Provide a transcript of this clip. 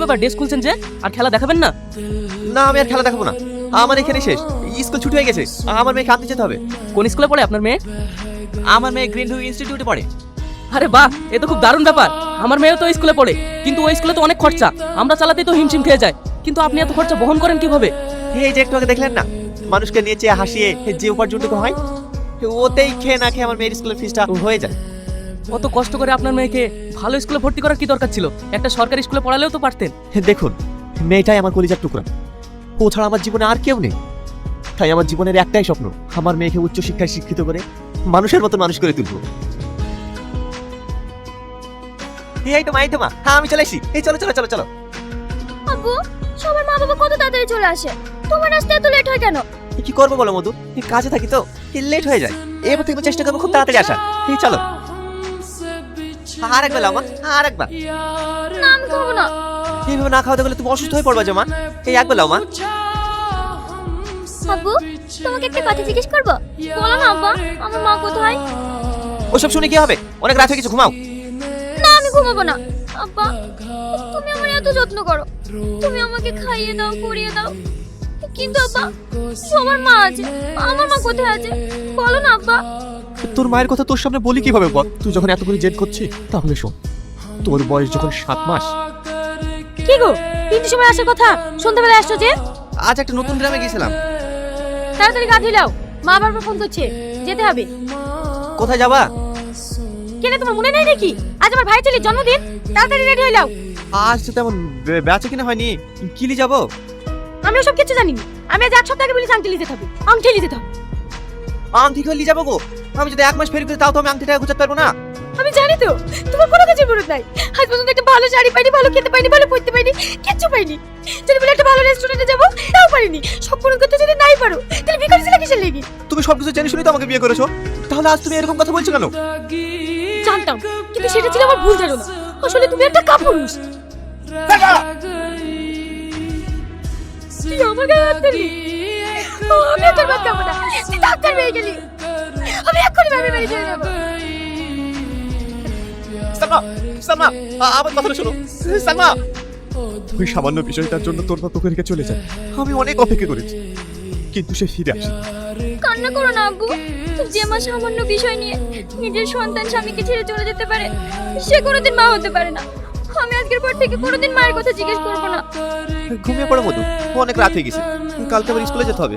ব্যাপার ড্রেস খুলছেন যে? আর খেলা দেখাবেন না? না আমি আর খেলা দেখাবো না। আমার এখানে শেষ। স্কুল ছুটি হয়ে গেছে। আমার মেয়েকে আনতে যেতে হবে। কোন স্কুলে পড়ে আপনার মেয়ে? আমার মেয়ে গ্রিন ভিউ ইনস্টিটিউটে পড়ে। আরে বাহ এ তো খুব দারুণ ব্যাপার। আমার মেয়েও তো স্কুলে পড়ে। কিন্তু ওই স্কুলে তো অনেক খরচা। আমরা চালাতেই তো হিমশিম খেয়ে যায়। কিন্তু আপনি এত খরচা বহন করেন কীভাবে? এই যে একটু আগে দেখলেন না? মানুষকে নিয়ে চেয়ে হাসিয়ে যে উপার্জনটুকু হয় ওতেই খেয়ে না খেয়ে আমার মেয়ের স্কুলের ফিসটা হয়ে যায়। অত কষ্ট করে আপনার মেয়েকে ভালো স্কুলে ভর্তি করার কি দরকার ছিল? একটা সরকারি স্কুলে পড়ালেও তো পারতেন। দেখুন মেয়েটাই আমার কলিজার টুকরা। ও ছাড়া আমার জীবনে আর কেউ নেই। তাই আমার জীবনের একটাই স্বপ্ন আমার মেয়েকে উচ্চ শিক্ষায় শিক্ষিত করে মানুষের মতো মানুষ করে তুলবো। এই তো মা এই তো মা। হ্যাঁ আমি চলে এসেছি এই চলো চলো চলো চলো। আব্বু সবার মা বাবা কত তাড়াতাড়ি চলে আসে? তোমার আসতে এত লেট হয় কেন? কি করব বলো মধু? কাজে থাকি তো লেট হয়ে যায়। এবার থেকে চেষ্টা করব খুব তাড়াতাড়ি আসার। এই চলো। আর একবার লাও মা আর একবার না আমি খাব না। এইভাবে না খাওয়াতে গেলে তুমি অসুস্থ হয়ে পড়বা যে মা এই একবার মা। আব্বু তোমাকে একটা কথা জিজ্ঞেস করব? বলো না আব্বা আমার মা কোথায়? ওসব শুনে কি হবে? অনেক রাত হয়ে গেছে ঘুমাও। না আমি ঘুমাবো না। আব্বা তুমি আমার এত যত্ন করো। তুমি আমাকে খাইয়ে দাও পরিয়ে দাও। কিন্তু আব্বা সবার মা আছে। আমার মা কোথায় আছে? বলো না আব্বা। তোর মায়ের কথা তোর সামনে বলি কীভাবে বল? তুই যখন এত করে জেদ করছিস তাহলে শোন তোর বয়স যখন সাত মাস। কি গো? তিনটে সময় আসার কথা? সন্ধ্যাবেলা আসছো যে? আজ একটা নতুন গ্রামে গেছিলাম তাড়াতাড়ি গা ধুলাও মা বারবার ফোন করছে। যেতে হবে। কোথায় যাবা? কেন তোমার মনে নেই নাকি? আজ আমার ভাই ছেলের জন্মদিন। তাড়াতাড়ি রেডি হয়ে যাও। আজ তো তেমন বেচা কিনা হয়নি। কিলি যাব? আমি সব কিছু জানি না আমি আজ এক সপ্তাহ আগে বলেছি আংটি যেতে হবে। আংটি যেতে হবে। আংটি খুলে যাব গো। আমি যদি এক মাস ফেরি করে তাও তো আমি আংটিটা গুছাতে পারব না। আমি জানি তো তোমার কোনো কিছু মনে নাই। আজ পর্যন্ত একটা ভালো শাড়ি পাইনি ভালো খেতে পাইনি ভালো পড়তে পাইনি কিচ্ছু পাইনি। যদি বলে একটা ভালো রেস্টুরেন্টে যাব তাও পারিনি। সব পূরণ করতে যদি নাই পারো তাহলে বিকারি ছিল কিসের লেগে? তুমি সবকিছু জেনে শুনে তো আমাকে বিয়ে করেছ। তাহলে আজ তুমি এরকম কথা বলছো কেন? জানতাম কিন্তু সেটা ছিল আমার ভুল ধারণা। আসলে তুমি একটা কাপুরুষ। তুই আমার গায়ে হাত আমি তোর বাদ খাব না? তুই ডাক্তার হয়ে গেলি। আমি এক্ষুনি ভাবে বাড়ি চলে যাব। সালমা সালমা আমার কথাটা শোনো। সালমা। ওই সামান্য বিষয়টার জন্য তোর মা তোকে রেখে চলে যায় আমি অনেক অপেক্ষা করেছি কিন্তু সে ফিরে আসে কান্না করো না আব্বু। যে মা সামান্য বিষয় নিয়ে নিজের সন্তান স্বামীকে ছেড়ে চলে যেতে পারে সে কোনোদিন মা হতে পারে না। আমি আজকের পর থেকে কোনোদিন মায়ের কথা জিজ্ঞেস করব না। ঘুমিয়ে পড়ো মধু অনেক রাত হয়ে গেছে। কালকে আবার স্কুলে যেতে হবে।